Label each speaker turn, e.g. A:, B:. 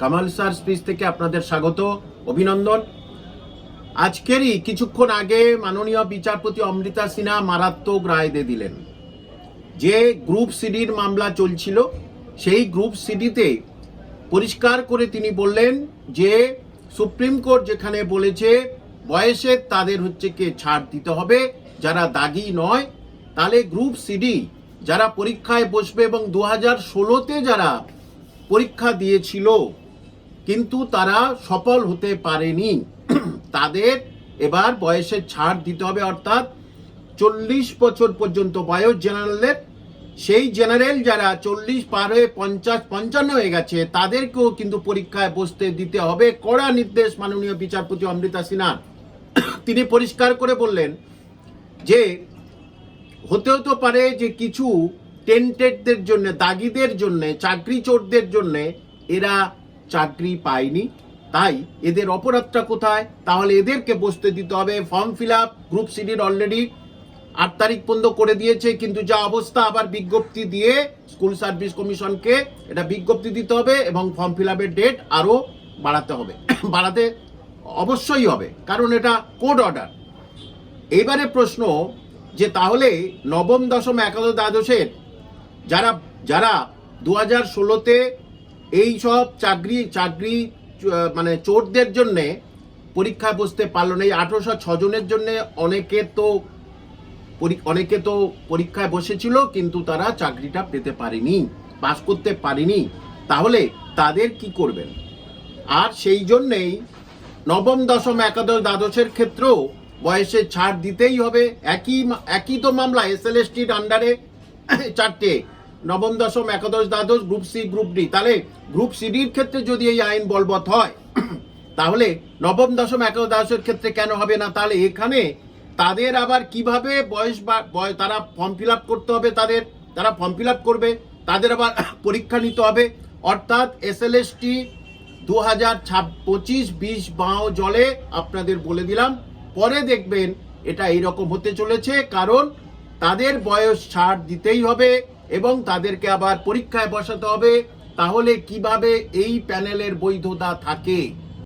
A: Kamal sir speech থেকে আপনাদের স্বাগত, অভিনন্দন। আজকেরই কিছুক্ষণ আগে মাননীয় বিচারপতি অমৃতা সিনহা মারাত্মক রায় দিয়ে দিলেন। যে গ্রুপ সিডির মামলা চলছিল, সেই গ্রুপ সিডিতে পরিষ্কার করে তিনি বললেন যে, সুপ্রিম কোর্ট যেখানে বলেছে, বয়সে তাদের হচ্ছে কে ছাড় দিতে হবে, যারা দাগি নয়, তাহলে গ্রুপ সিডি যারা পরীক্ষায় বসবে এবং দু হাজার ষোলোতে যারা পরীক্ষা দিয়েছিল কিন্তু তারা সফল হতে পারেনি। তাদের এবার বয়সের ছাড় দিতে হবে, অর্থাৎ চল্লিশ বছর পর্যন্ত বয়স জেনারেলদের সেই জেনারেল যারা চল্লিশ পার হয়ে পঞ্চাশ, পঞ্চান্ন হয়ে গেছে, তাদেরকেও কিন্তু পরীক্ষায় বসতে দিতে হবে। কড়া নির্দেশ মাননীয় বিচারপতি অমৃতা সিনহা। তিনি পরিষ্কার করে বললেন যে, হতেও তো পারে যে কিছু টেন্টেডদের জন্য, দাগিদের জন্য চাকরি চোরদের জন্য এরা চাকরি পায়নি তাই এদের অপরাধটা কোথায়? তাহলে এদেরকে বসতে দিতে হবে। ফর্ম ফিল আপ, গ্রুপ সিডির অলরেডি আট তারিখ পর্যন্ত করে দিয়েছে, কিন্তু যা অবস্থা আবার বিজ্ঞপ্তি দিয়ে স্কুল সার্ভিস কমিশনকে এটা বিজ্ঞপ্তি দিতে হবে এবং ফর্ম ফিল আপের ডেট আরও বাড়াতে হবে। বাড়াতে অবশ্যই হবে, কারণ এটা কোড অর্ডার। এবারে প্রশ্ন যে তাহলে নবম, দশম, একাদশ, দ্বাদশের যারা যারা দু হাজার ষোলোতে এই সব চাকরি চাকরি মানে চোরদের জন্যে পরীক্ষায় বসতে পারল না। এই আঠেরোশো ছজনের জন্য অনেকে তো অনেকে তো পরীক্ষায় বসেছিল, কিন্তু তারা চাকরিটা পেতে পারেনি, পাস করতে পারেনি। তাহলে তাদের কি করবেন? আর সেই জন্যেই নবম, দশম, একাদশ, দ্বাদশের ক্ষেত্রেও বয়সে ছাড় দিতেই হবে। একই একই তো মামলা এস এল এস টির আন্ডারে চারটে। নবম, দশম, একাদশ, দ্বাদশ গ্রুপ সি গ্রুপ ডি তাহলে গ্রুপ সিডির ক্ষেত্রে যদি এই আইন বলবৎ হয়, তাহলে নবম, দশম, একাদশ, দ্বাদশের ক্ষেত্রে কেন হবে না? তাহলে এখানে তাদের আবার কীভাবে বয়স বা তারা ফর্ম ফিল করতে হবে তাদের? তারা ফর্ম ফিল করবে, তাদের আবার পরীক্ষা নিতে হবে। অর্থাৎ এস এল এস টি দু হাজার পঁচিশ বিশ বাঁও জলে আপনাদের বলে দিলাম। পরে দেখবেন এটা এইরকম হতে চলেছে, কারণ তাদের বয়স ছাড় দিতেই হবে এবং তাদেরকে আবার পরীক্ষায় বসাতে হবে। তাহলে কীভাবে এই প্যানেলের বৈধতা থাকে?